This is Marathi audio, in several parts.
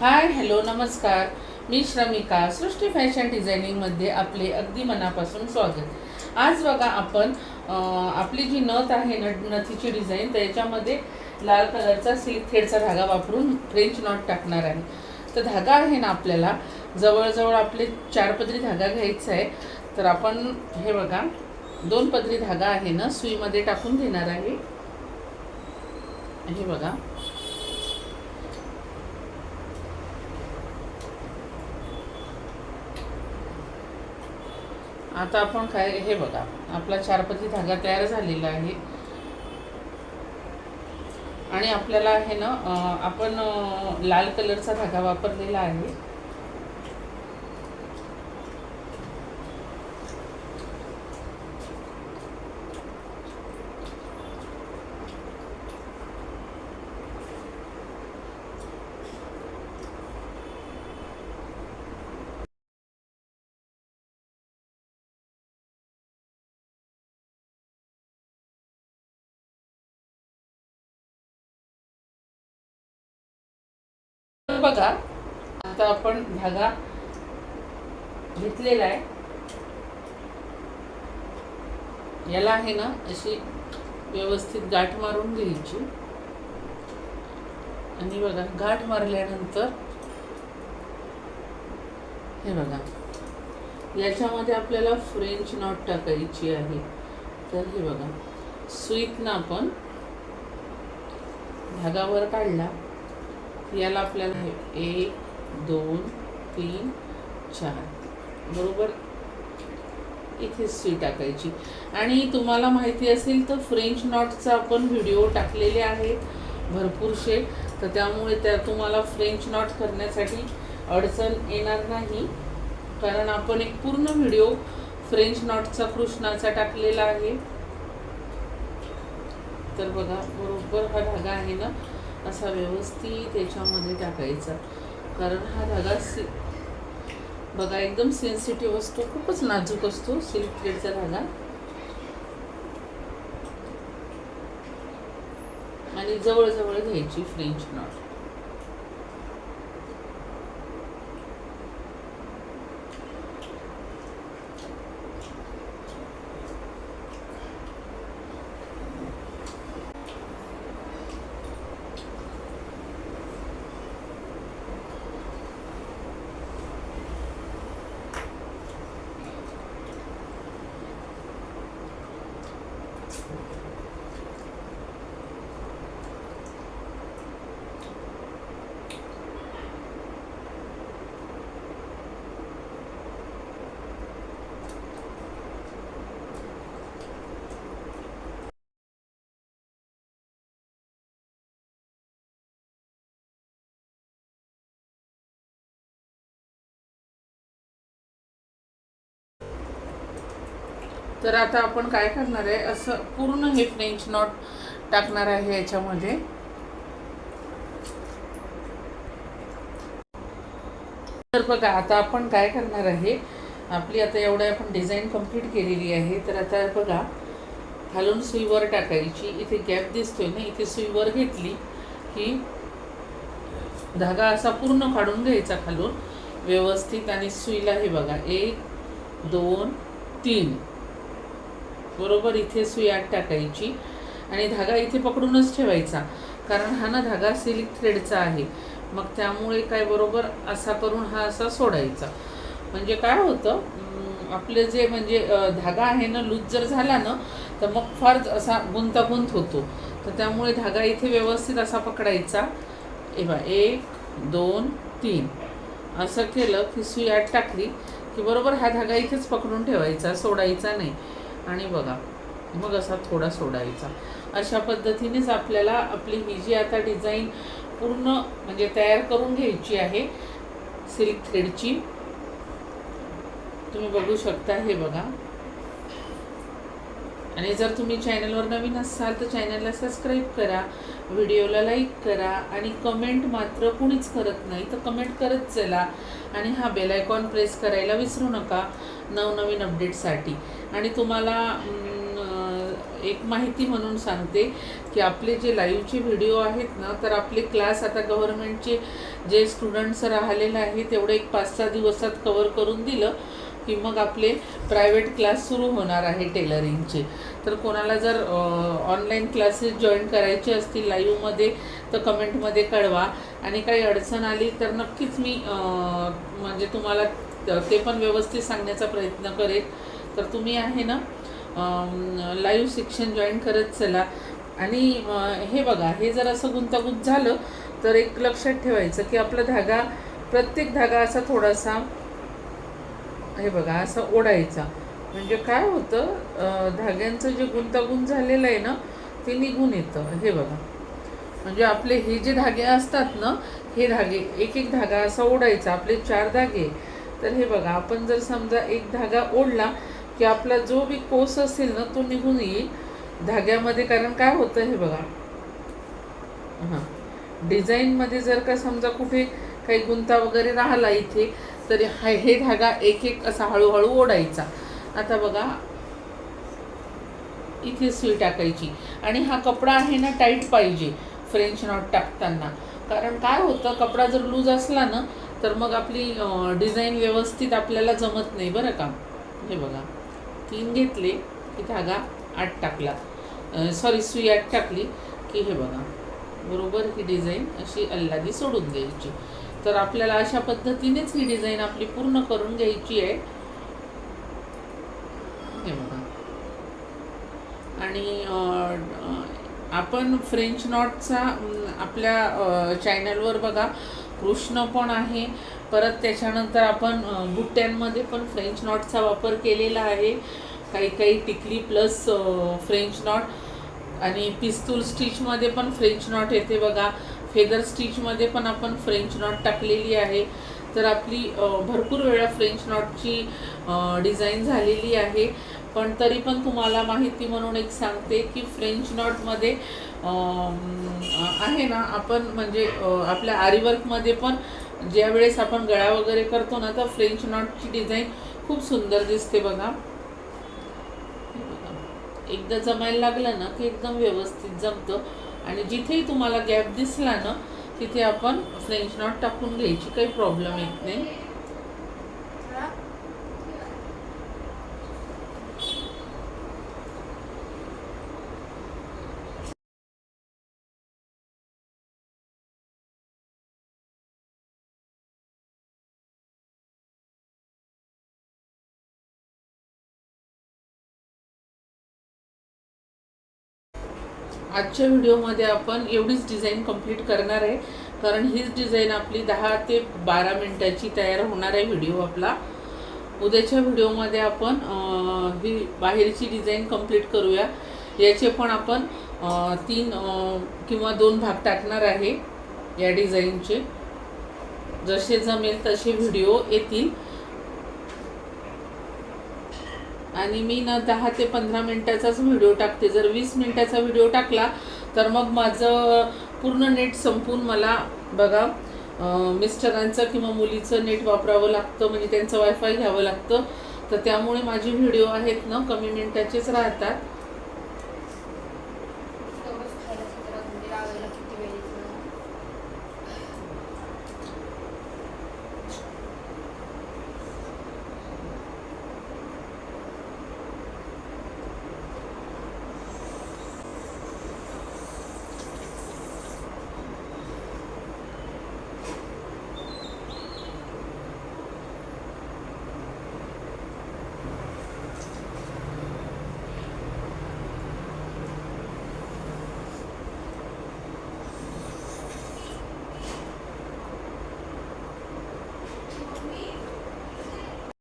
हाय हॅलो नमस्कार. मी श्रमिका सृष्टी फॅशन डिझायनिंगमध्ये आपले अगदी मनापासून स्वागत. आज बघा आपण आपली जी नथ आहे न नथीची डिझाईन त्याच्यामध्ये लाल कलरचा सिल्क थेडचा धागा वापरून फ्रेंच नॉट टाकणार आहे. तर धागा आहे ना आपल्याला जवळजवळ आपले चार पदरी धागा घ्यायचा आहे. तर आपण हे बघा दोन पदरी धागा आहे ना सुईमध्ये टाकून घेणार आहे. हे बघा. आता आपण काय हे बघा. आपला चारपती धागा तयार झालेला आहे. आणि आपल्याला आहे ना आपण लाल कलरचा धागा वापरलेला आहे. तर बघा आता आपण धागा घेतलेला आहे. याला आहे ना अशी व्यवस्थित गाठ मारून घ्यायची. आणि बघा गाठ मारल्यानंतर हे बघा याच्यामध्ये आपल्याला फ्रेंच नॉट टाकायची आहे. तर हे बघा सुईतनं आपण धागावर काढला. याला आपल्याला एक दोन तीन चार. बरोबर? इथे सी टाकायची. आणि तुम्हाला माहिती असेल तर फ्रेंच नॉटचा आपण व्हिडिओ टाकलेले आहेत भरपूरसे तर त्यामुळे त्या तुम्हाला फ्रेंच नॉट करण्यासाठी अडचण येणार नाही. कारण आपण एक पूर्ण व्हिडिओ फ्रेंच नॉटचा कृष्णाचा टाकलेला आहे. तर बघा बरोबर हा धागा आहे ना? असा व्यवस्थित त्याच्यामध्ये टाकायचा. कारण हा धागा सि बघा एकदम सेन्सिटिव्ह असतो खूपच नाजूक असतो सिल्क थ्रेडचा धागा. आणि जवळजवळ घ्यायची फ्रेंच नॉट तर आता आपण काय करणार आहे? असं पूर्ण हे फ्रेंच नॉट टाकणार आहे याच्यामध्ये. तर बघा आता आपण काय करणार आहे? आपली आता एवढं आपण डिझाईन कंप्लीट केलेली आहे. तर आता बघा खालून सुईवर टाकायची. इथे गॅप दिसतोय ना? इथे सुईवर घेतली की धागा असा पूर्ण काढून घ्यायचा खालून. व्यवस्थित आणि सुईला हे बघा. एक दोन तीन. बरोबर इथे सुई टाकायची आणि धागा इथे पकडूनच ठेवायचा. कारण हा ना धागा सिल्क थ्रेडचा आहे. मग त्यामुळे काय बरोबर असा करून हा असा सोडायचा. म्हणजे काय होतं आपलं आपले जे म्हणजे धागा आहे ना लूज जर झाला ना तर मग फार असा गुंतागुंत होतो. तर त्यामुळे धागा इथे व्यवस्थित असा पकडायचा. ए बा एक दोन तीन. असं केलं की सुई आत टाकली की बरोबर हा धागा इथेच पकडून ठेवायचा सोडायचा नाही. आणि बघा मग असा थोडा सोडायचा. अशा पद्धतीनेच आपल्याला आपली ही जी आता डिझाईन पूर्ण म्हणजे तयार करून घ्यायची आहे सिल्क थ्रेडची. तुम्ही बघू शकता हे बघा. आणि जर तुम्ही चॅनलवर नवीन असाल तर चॅनलला सबस्क्राईब करा व्हिडिओला लाईक करा आणि कमेंट मात्र कुणीच करत नाही तर कमेंट करत चला. आणि हा बेल आयकॉन प्रेस करायला विसरू नका. नवनवीन अपडेटसाठी आणि तुम्हाला एक माहिती म्हणून सांगते की आपले जे लाईव्हचे व्हिडिओ आहेत ना तर आपले क्लास आता गव्हर्नमेंटचे जे स्टुडंट्स राहिलेले आहेत तेवढे एक पाच सहा दिवसात कवर करून दिलं की मग आपले प्रायव्हेट क्लास सुरू होणार आहे टेलरिंगचे तर कोणाला जर ऑनलाईन क्लासेस जॉईन करायचे असतील लाईव्हमध्ये तर कमेंटमध्ये कळवा. आणि काही अडचण आली तर नक्कीच मी म्हणजे तुम्हाला ते पण व्यवस्थित सांगण्याचा प्रयत्न करेन तर तुम्ही आहे ना लाईव्ह शिक्षण जॉईन करत चला. आणि हे बघा हे जर असं गुंतागुंत झालं तर एक लक्षात ठेवायचं की आपला धागा प्रत्येक धागा असा थोडासा हे बघा असा ओढायचा. म्हणजे काय होतं धाग्यांचं जे गुंतागुंत झालेलं आहे ना ते निघून येतं. हे बघा. म्हणजे आपले हे जे धागे असतात ना हे धागे एक एक धागा असा ओढायचा. आपले चार धागे तर हे बघा आपण जर समजा एक धागा ओढला की आपला जो बी कोस असेल ना तो निघून येईल धाग्यामध्ये. कारण काय होतं हे बघा? हां. डिझाईनमध्ये जर का समजा कुठे काही गुंता वगैरे राहिला इथे तर हे धागा एक एक असा हळूहळू ओढायचा. आता बघा इथे सुई टाकायची. आणि हा कपडा आहे ना टाईट पाहिजे फ्रेंच नॉट टाकताना. कारण काय होतं कपडा जर लूज असला ना तर मग आपली डिझाईन व्यवस्थित आपल्याला जमत नाही बरं का. हे बघा. तीन घेतले की धागा आठ टाकला. सॉरी सुई आठ टाकली की हे बघा. बरोबर ही डिझाईन अशी अल्लादी सोडून द्यायची. तर आपल्याला अशा पद्धतीनेच ही डिझाईन आपली पूर्ण करून घ्यायची आहे. हे बघा. आणि आपण फ्रेंच नॉटचा आपल्या चॅनलवर बघा. कृष्ण पण आहे. परत त्याच्यानंतर आपण बुट्ट्यांमध्ये पण फ्रेंच नॉटचा वापर केलेला आहे. काही काही टिकली प्लस फ्रेंच नॉट आणि पिस्तूल स्टिचमध्ये पण फ्रेंच नॉट येते बघा. फेदर स्टिचमध्ये पण आपण फ्रेंच नॉट टाकलेली आहे. तर आपली भरपूर वेळा फ्रेंच नॉटची डिझाईन झालेली आहे. पण तरी पण तुम्हाला माहिती म्हणून एक सांगते की फ्रेंच नॉटमध्ये आहे ना आपण म्हणजे आपल्या आरीवर्कमध्ये पण ज्या वेळेस आपण गळा वगैरे करतो ना तर फ्रेंच नॉटची डिझाईन खूप सुंदर दिसते बघा. एकदा जमायला लागलं ना की एकदम व्यवस्थित जमतं. आणि जिथेही तुम्हाला गॅप दिसला ना तिथे आपण फ्रेंच नॉट टाकून घ्यायची काही प्रॉब्लेम येत नाही. आजच्या व्हिडिओमध्ये आपण एवढीच डिझाईन कंप्लीट करणार आहे. कारण हीच डिझाईन आपली दहा ते बारा मिनटाची तयार होणार आहे व्हिडिओ आपला. उद्याच्या व्हिडिओमध्ये आपण ही बाहेरची डिझाईन कंप्लीट करूया. याचे पण आपण तीन किंवा दोन भाग टाकणार आहे या डिझाईनचे. जसे जमेल तसे व्हिडिओ येतील. आणि मी ना दहा ते पंधरा मिनटाचाच व्हिडिओ टाकते. जर वीस मिनटाचा व्हिडिओ टाकला तर मग माझं पूर्ण नेट संपून मला बघा मिस्टरांचं किंवा मुलीचं नेट वापरावं लागतं म्हणजे त्यांचं वायफाय घ्यावं लागतं. तर त्यामुळे माझे व्हिडिओ आहेत ना कमी मिनटाचेच राहतात.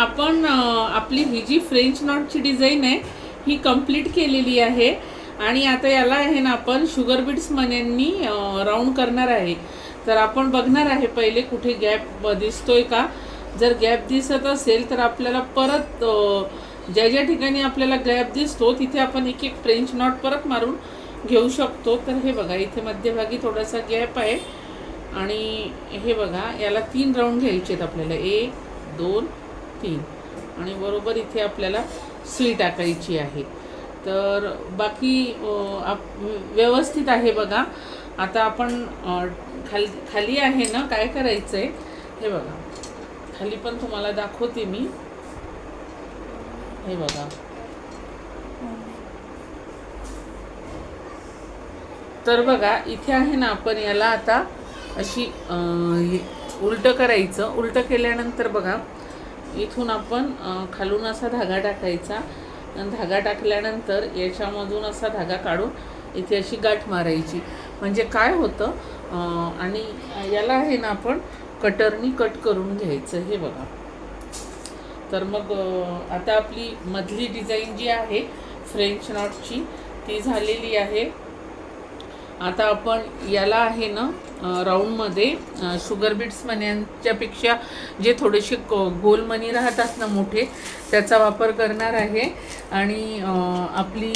आपण आपली ही जी फ्रेंच नॉटची डिझाईन आहे ही कंप्लीट केलेली आहे. आणि आता याला आहे ना आपण शुगर बीट्स मन्यांनी राऊंड करणार आहे. तर आपण बघणार आहे पहिले कुठे गॅप दिसतोय का. जर गॅप दिसत असेल तर आपल्याला परत ज्या ज्या ठिकाणी आपल्याला गॅप दिसतो तिथे आपण एक एक फ्रेंच नॉट परत मारून घेऊ शकतो. तर हे बघा इथे मध्यभागी थोडासा गॅप आहे. आणि हे बघा याला तीन राऊंड घ्यायचे आहेत आपल्याला. एक दोन तीन आणि बरोबर इथे आपल्याला सुई टाकायची आहे. तर बाकी आप व्यवस्थित आहे बघा. आता आपण खाली खाली आहे ना काय करायचं आहे हे बघा. खाली पण तुम्हाला दाखवते मी. हे बघा. तर बघा इथे आहे ना आपण याला आता अशी हे- उलटं करायचं. उलटं केल्यानंतर बघा इथून आपण खालून असा धागा टाकायचा. धागा टाकल्यानंतर याच्यामधून असा धागा काढून इथे अशी गाठ मारायची. म्हणजे काय होतं आणि याला आहे ना आपण कटरनी कट करून घ्यायचं हे बघा. तर मग आता आपली मधली डिझाईन जी आहे फ्रेंच नॉटची ती झालेली आहे. आता आपण याला आहे ना राऊंडमध्ये शुगर बीट्स मण्यांच्यापेक्षा जे थोडेसे क- गोल मनी राहतात ना मोठे त्याचा वापर करणार आहे. आणि आपली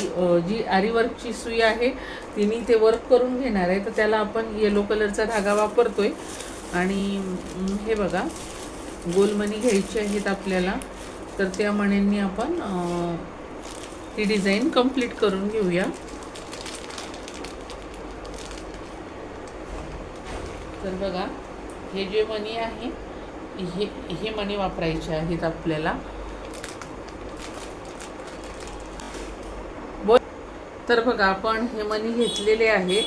जी आरीवर्कची सुई आहे तिने ते वर्क करून घेणार आहे. तर त्याला आपण येलो कलरचा धागा वापरतो आहे आणि हे बघा गोलमणी घ्यायचे आहेत आपल्याला. तर त्या मण्यांनी आपण ती डिझाईन कंप्लीट करून घेऊया. तर बघा हे जे मणी आहे हे हे मणी वापरायचे आहेत आपल्याला. बोल तर बघा आपण हे मणी घेतलेले आहे.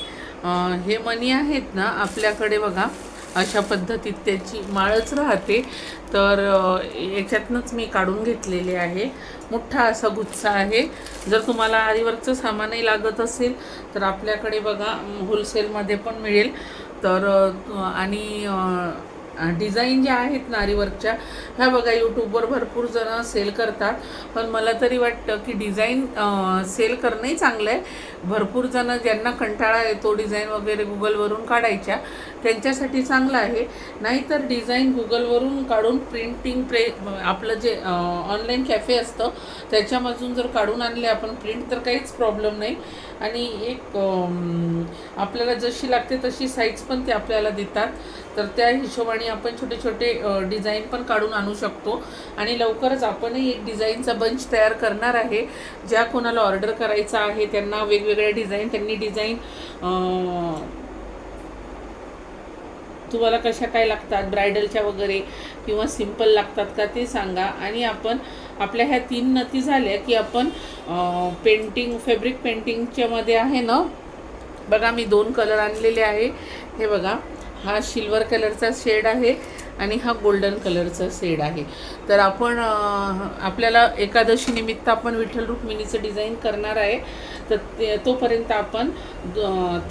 हे मणी आहेत ना आपल्याकडे बघा अशा पद्धतीत त्याची माळच राहते. तर याच्यातनंच मी काढून घेतलेले आहे. मोठा असा गुच्छा आहे. जर तुम्हाला आरीवर्कचं सामानही लागत असेल तर आपल्याकडे बघा होलसेलमध्ये पण मिळेल. तर आणि डिझाईन ज्या आहेत नारीवर्कच्या ह्या बघा यूट्यूबवर भरपूर जण सेल करतात. पण मला तरी वाटतं की डिझाईन सेल करणंही चांगलं आहे भरपूर जणं ज्यांना कंटाळा येतो डिझाईन वगैरे गुगलवरून काढायच्या त्यांच्यासाठी चांगलं आहे. नाहीतर डिझाईन गुगलवरून काढून प्रिंटिंग प्रे आपलं जे ऑनलाईन कॅफे असतं त्याच्यामधून जर काढून आणले आपण प्रिंट तर काहीच प्रॉब्लेम नाही. आणि एक आपल्याला जशी लागते तशी साईज पण ते आपल्याला देतात. तर त्या हिशोबाने आपण छोटे छोटे डिझाईन पण काढून आणू शकतो. आणि लवकरच आपणही एक डिझाईनचा बंच तयार करणार आहे. ज्या कोणाला ऑर्डर करायचा आहे त्यांना वेगवेगळ्या डिझाईन त्यांनी डिझाईन तुम्हाला कशा काय लागतात ब्रायडलच्या वगैरे किंवा सिंपल लागतात का ते सांगा. आणि आपण आपल्या ह्या तीन नती झाल्या की आपण पेंटिंग फॅब्रिक पेंटिंगच्या मध्ये आहे ना बघा मी दोन कलर आणलेले आहे. हे बघा हा सिल्वर कलरचा शेड आहे. आणि हा गोल्डन कलरचा शेड आहे. तर आपण आपल्याला एकादशी निमित्त आपण विठ्ठल रुक्मिणीचं डिझाईन करणार आहे. तर ते तोपर्यंत आपण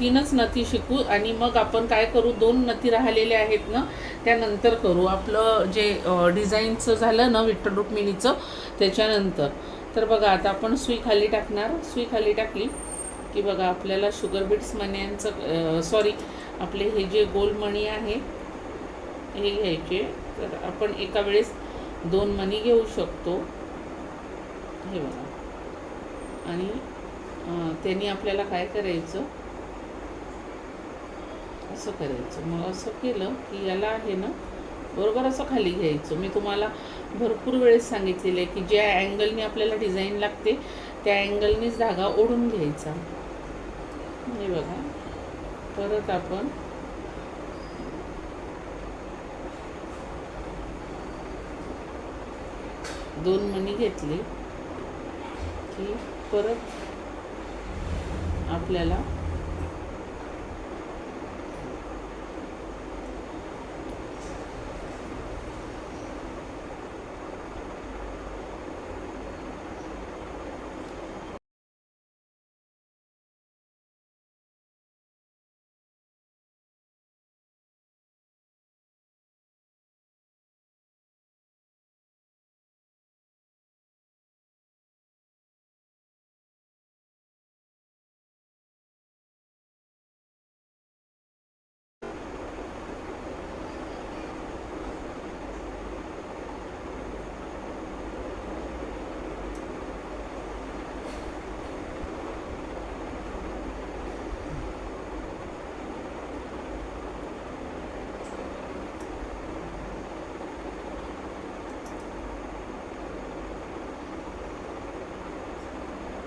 तीनच नथी शिकू आणि मग आपण काय करू दोन नथी राहिलेल्या आहेत ना त्यानंतर करू. आपलं जे डिझाईनचं झालं ना विठ्ठल रुक्मिणीचं त्याच्यानंतर. तर बघा आता आपण सुई खाली टाकणार. सुई खाली टाकली की बघा आपल्याला शुगर बीट्स मण्यांचं सॉरी आपले हे जे गोल मणी आहे हे घ्यायचे. तर आपण एका वेळेस दोन मणी घेऊ शकतो. हे बघा. आणि त्यांनी आपल्याला काय करायचं? असं करायचं. मग असं केलं की याला आहे ना बरोबर असं खाली घ्यायचं. मी तुम्हाला भरपूर वेळेस सांगितलेलं आहे की ज्या अँगलनी आपल्याला डिझाईन लागते त्या अँगलनीच धागा ओढून घ्यायचा. हे बघा. परत आपण दोन मणी घेतले की परत आपल्याला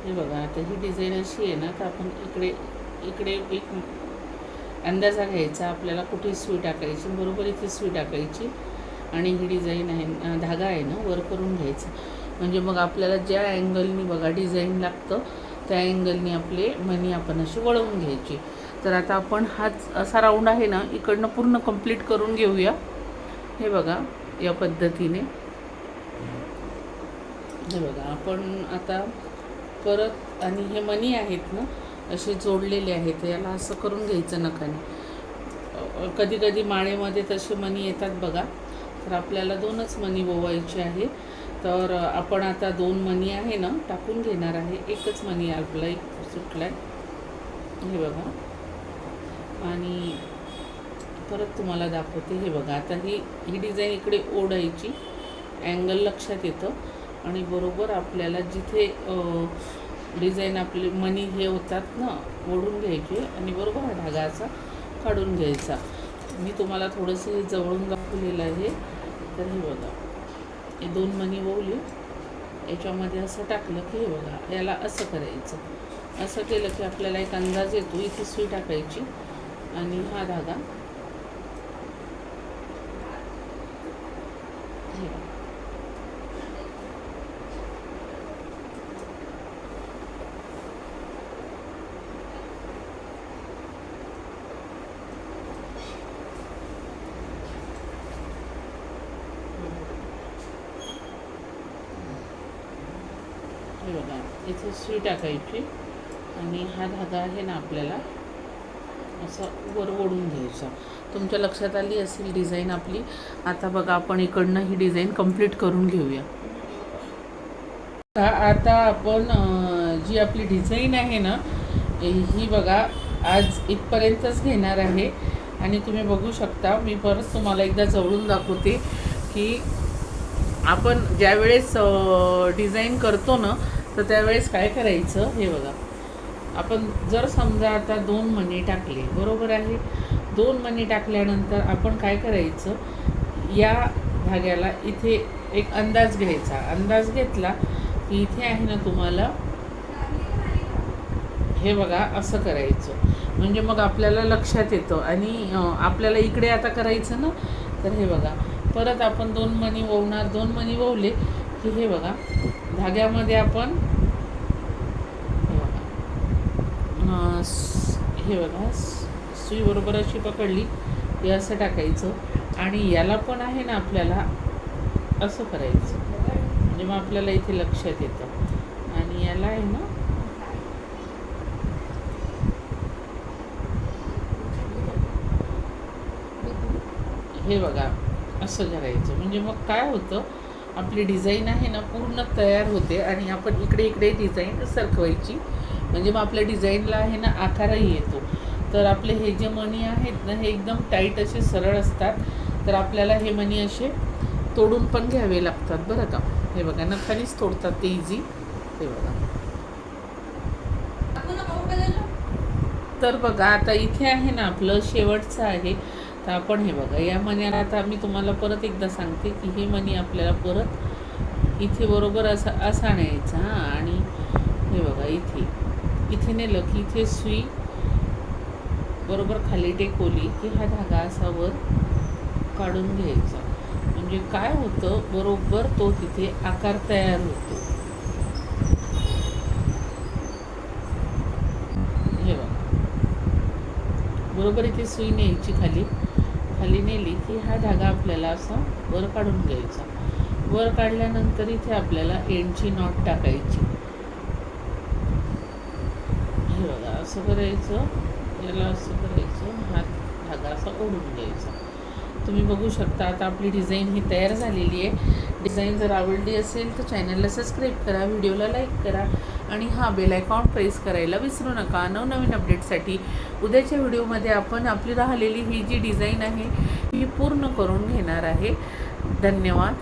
हे बघा आता ही डिझाईन अशी आहे ना तर आपण इकडे इकडे एक अंदाजा घ्यायचा. आपल्याला कुठे सुई टाकायची? बरोबर इथे सुई टाकायची. आणि ही डिझाईन आहे धागा आहे ना वर करून घ्यायचा. म्हणजे मग आपल्याला ज्या अँगलनी बघा डिझाईन लागतं त्या अँगलनी आपले मनी आपण अशी वळवून घ्यायची. तर आता आपण हाच असा राऊंड आहे ना इकडनं पूर्ण कंप्लीट करून घेऊया. हे बघा या पद्धतीने. हे बघा आपण आता परत आणि हे मनी आहेत ना असे जोडलेले आहेत याला असं करून घ्यायचं नकाने कधी कधी माळेमध्ये तसे मनी येतात बघा तर आपल्याला दोनच मनी बोवायचे आहे. तर आपण आता दोन मनी आहे ना टाकून घेणार आहे. एकच मनी आपला एक सुटला आहे हे बघा. आणि परत तुम्हाला दाखवते हे बघा. आता ही ही डिझाईन इकडे ओढायची. अँगल लक्षात येतं. आणि बरोबर आपल्याला जिथे डिझाईन आपले मनी हे होतात ना ओढून घ्यायचे आणि बरोबर हा धागा असा काढून घ्यायचा. मी तुम्हाला थोडंसं हे जवळून दाखवलेलं आहे. तर हे बघा हे दोन मनी ओवले याच्यामध्ये असं टाकलं की हे बघा याला असं करायचं. असं केलं की आपल्याला एक अंदाज येतो इथे सुई टाकायची आणि हा धागा हे बघा. हे बघा इथे सुई टाकायची आणि हा धागा आहे ना आपल्याला असं वर ओढून घ्यायचा. तुमच्या लक्षात आली असेल डिझाईन आपली? आता बघा आपण इकडनं ही डिझाईन कंप्लीट करून घेऊया. आता आपण जी आपली डिझाईन आहे ना ही बघा आज इथपर्यंतच घेणार आहे. आणि तुम्ही बघू शकता मी परत तुम्हाला एकदा जवळून दाखवते की आपण ज्यावेळेस डिझाईन करतो ना तर त्यावेळेस काय करायचं? हे बघा. आपण जर समजा आता दोन मणी टाकले बरोबर आहे? दोन मणी टाकल्यानंतर आपण काय करायचं? या धाग्याला इथे एक अंदाज घ्यायचा. अंदाज घेतला की इथे आहे ना तुम्हाला हे बघा असं करायचं. म्हणजे मग आपल्याला लक्षात येतं. आणि आपल्याला इकडे आता करायचं ना? तर हे बघा. परत आपण दोन मणी ववणार दोन मणी ववले की हे बघा. धाग्यामध्ये आपण हे बघा सुई बरोबर अशी पकडली की असं टाकायचं. आणि याला पण आहे ना आपल्याला असं करायचं. म्हणजे मग आपल्याला इथे लक्षात येतं. आणि याला आहे ना हे बघा असं करायचं. म्हणजे मग काय होतं आपली डिझाईन आहे ना पूर्ण तयार होते आणि आपण इकडे इकडे डिझाईन सरकवायची. म्हणजे मग आपल्या डिझाईनला आहे ना आकारही येतो. तर आपले हे जे मणी आहेत ना हे एकदम टाईट असे सरळ असतात. तर आपल्याला हे मणी असे तोडून पण घ्यावे लागतात बरं का. हे बघा नखानीच तोडतात ते इझी हे बघा. तर बघा आता इथे आहे ना आपलं शेवटचं आहे. तर आपण हे बघा. या मण्याला आता मी तुम्हाला परत एकदा सांगते की हे मणी आपल्याला परत इथे बरोबर असा असा न्यायचा हां. आणि हे बघा इथे. इथे नेलं की इथे सुई बरोबर खाली टेकवली की हा धागा असा वर काढून घ्यायचा. म्हणजे काय होतं? बरोबर तो तिथे आकार तयार होतो. हे बघा. बरोबर इथे सुई न्यायची खाली. खाली नेली की हा धागा आपल्याला असा वर काढून घ्यायचा. वर काढल्यानंतर इथे आपल्याला एंडची नॉट टाकायची. हे बघा असं करायचं याला असं करायचं हा धागा असा ओढून घ्यायचा. तुम्ही बघू शकता आता आपली डिझाईन ही तयार झालेली आहे. डिझाईन जर आवडली असेल तर चॅनलला सबस्क्राईब करा व्हिडिओला लाईक करा. आणि हा बेल आयकॉन प्रेस करायला विसरू नका. नवनवीन अपडेटसाठी उद्याच्या व्हिडिओमध्ये आपण आपली राहिलेली ही जी डिझाईन आहे ही पूर्ण करून घेणार आहे. धन्यवाद.